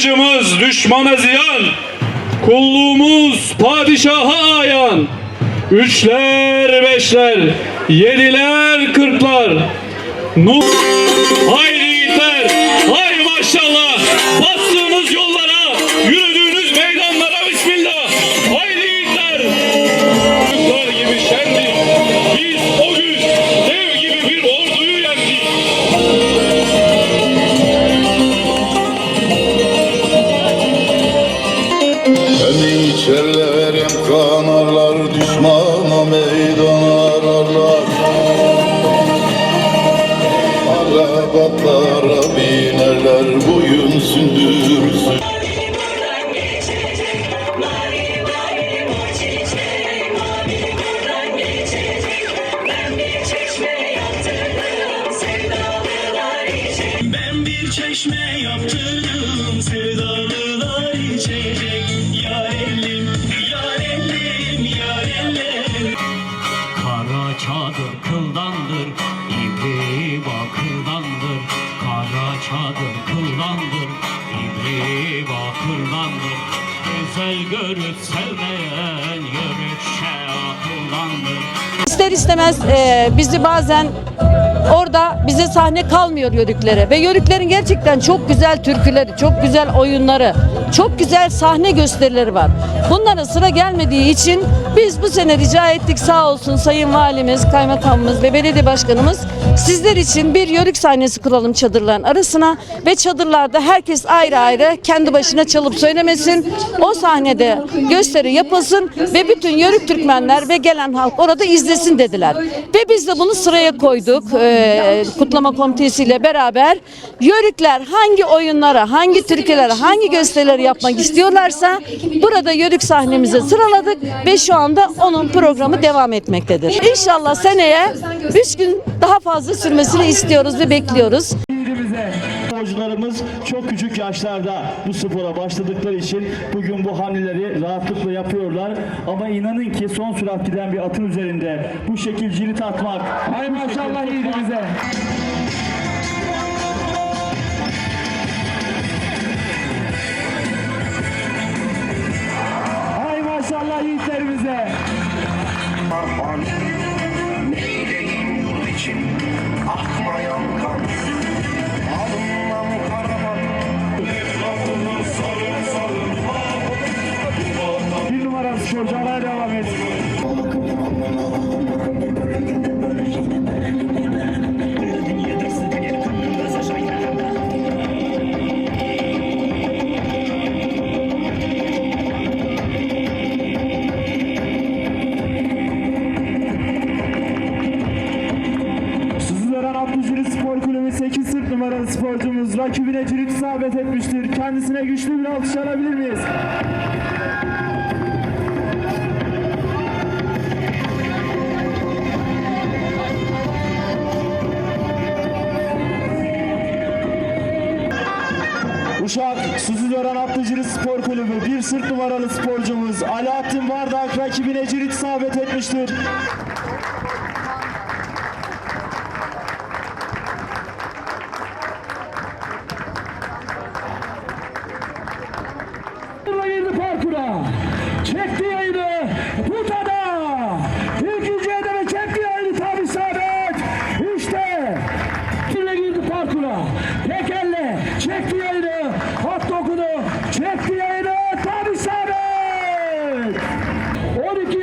Düşmanımız düşmana ziyan, kulluğumuz padişaha ayan. Üçler, beşler, yediler, kırklar. Nur, haydi Beni içerler hem kanarlar Düşmana meydan ararlar. Arabatlara binerler Boyun sündürsün Güzel görüp sevmeyen yörükçe akıldandır İster istemez e, bizi bazen orada bize sahne kalmıyor yörüklere ve yörüklerin gerçekten çok güzel türküleri, çok güzel oyunları, çok güzel sahne gösterileri var. Bunlara sıra gelmediği için biz bu sene rica ettik sağ olsun Sayın Valimiz, Kaymakamımız ve Belediye Başkanımız sizler için bir yörük sahnesi kuralım çadırların arasına ve çadırlarda herkes ayrı ayrı kendi başına çalıp söylemesin. O sahnede gösteri yapılsın ve bütün yörük Türkmenler ve gelen halk orada izlesin dediler. Ve biz de bunu sıraya koyduk eee, kutlama komitesiyle beraber. Yörükler hangi oyunlara, hangi türkülere, hangi gösterileri yapmak istiyorlarsa burada yörük sahnemize sıraladık ve şu anda onun programı devam etmektedir. İnşallah seneye 3 gün daha fazla sürmesini istiyoruz ve bekliyoruz. Sporcularımız çok küçük yaşlarda bu spora başladıkları için bugün bu hamleleri rahatlıkla yapıyorlar. Ama inanın ki son sürat giden bir atın üzerinde bu şekil cirit atmak. Ay maşallah yiğidimize. Ay maşallah yiğitlerimize. Neyleyim yurt için akmayan kan Alınmam karaman Bir numara sporcu devam et. Sporcumuz rakibine cirit isabet etmiştir. Kendisine güçlü bir alkış alabilir miyiz? Uşak Suzulören Atlıcırı Spor Kulübü bir sırt numaralı sporcumuz Alaaddin Bardak rakibine cirit isabet etmiştir.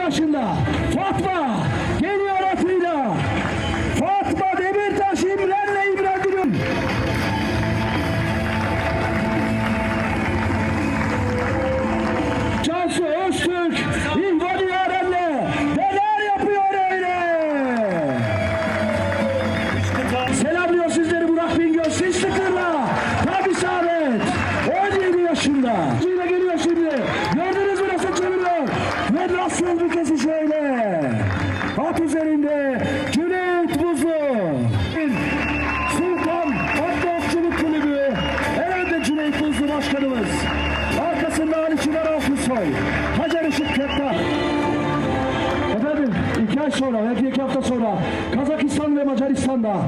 12 yaşında. Fatma. Geliyor atıyla. Fatma Demirtaş İmren'le İmren'dir. Cansu Öztürk İlvan Yaren'le neler yapıyor öyle? Selamlıyor sizleri Burak Bingöl Sislikır'la Tam isabet 17 yaşında 말 입.